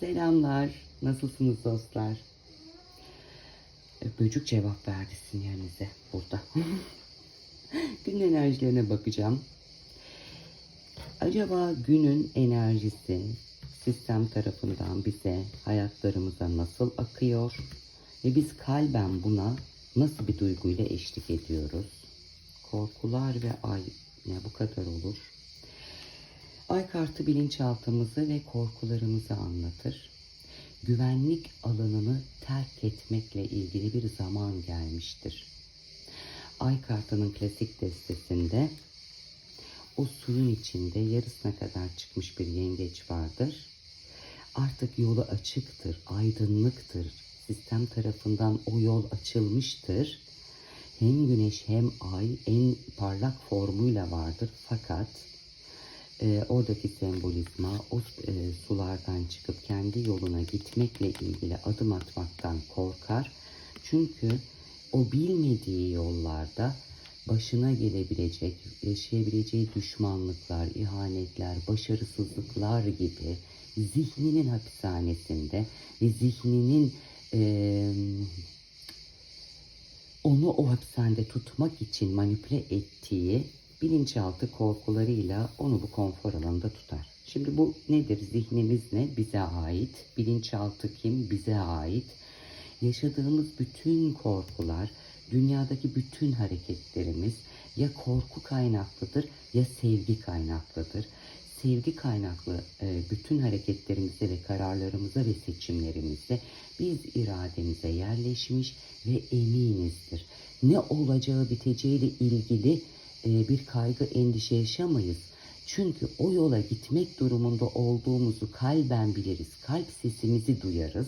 Selamlar. Nasılsınız dostlar? E, Böcük cevap verdi sinyalinize burada. Günün enerjilerine bakacağım. Acaba günün enerjisi sistem tarafından bize hayatlarımıza nasıl akıyor ve biz kalben buna nasıl bir duyguyla eşlik ediyoruz? Korkular ve ay ya bu kadar olur. Ay kartı bilinçaltımızı ve korkularımızı anlatır. Güvenlik alanını terk etmekle ilgili bir zaman gelmiştir. Ay kartının klasik destesinde o suyun içinde yarısına kadar çıkmış bir yengeç vardır. Artık yolu açıktır, aydınlıktır. Sistem tarafından o yol açılmıştır. Hem güneş hem ay en parlak formuyla vardır. Fakat e, oradaki sembolizma o e, sulardan çıkıp kendi yoluna gitmekle ilgili adım atmaktan korkar. Çünkü o bilmediği yollarda başına gelebilecek, yaşayabileceği düşmanlıklar, ihanetler, başarısızlıklar gibi zihninin hapishanesinde ve zihninin eee onu o hapishanede tutmak için manipüle ettiği bilinçaltı korkularıyla onu bu konfor alanında tutar. Şimdi bu nedir? Zihnimiz ne? Bize ait. Bilinçaltı kim? Bize ait. Yaşadığımız bütün korkular, dünyadaki bütün hareketlerimiz ya korku kaynaklıdır ya sevgi kaynaklıdır. Sevgi kaynaklı e, bütün hareketlerimize ve kararlarımıza ve seçimlerimizde biz irademize yerleşmiş ve eminizdir. Ne olacağı biteceğiyle ilgili bir kaygı endişe yaşamayız. Çünkü o yola gitmek durumunda olduğumuzu kalben biliriz. Kalp sesimizi duyarız.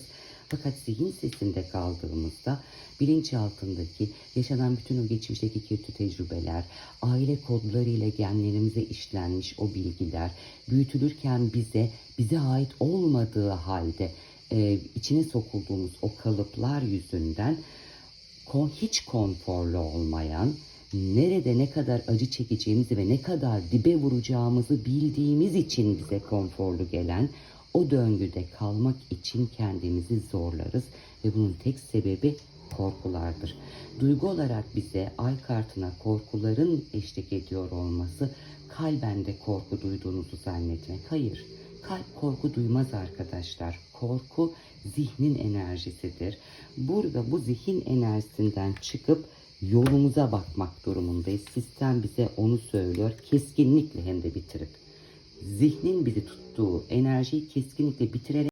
Fakat zihin sesinde kaldığımızda bilinçaltındaki yaşanan bütün o geçmişteki kötü tecrübeler, aile kodlarıyla genlerimize işlenmiş o bilgiler, büyütülürken bize, bize ait olmadığı halde e, içine sokulduğumuz o kalıplar yüzünden kon, hiç konforlu olmayan, nerede ne kadar acı çekeceğimizi ve ne kadar dibe vuracağımızı bildiğimiz için bize konforlu gelen o döngüde kalmak için kendimizi zorlarız ve bunun tek sebebi korkulardır. Duygu olarak bize ay kartına korkuların eşlik ediyor olması kalben de korku duyduğunuzu zannetmek. Hayır, kalp korku duymaz arkadaşlar. Korku zihnin enerjisidir. Burada bu zihin enerjisinden çıkıp yolumuza bakmak durumundayız. Sistem bize onu söylüyor. Keskinlikle hem de bitirip. Zihnin bizi tuttuğu enerjiyi keskinlikle bitirerek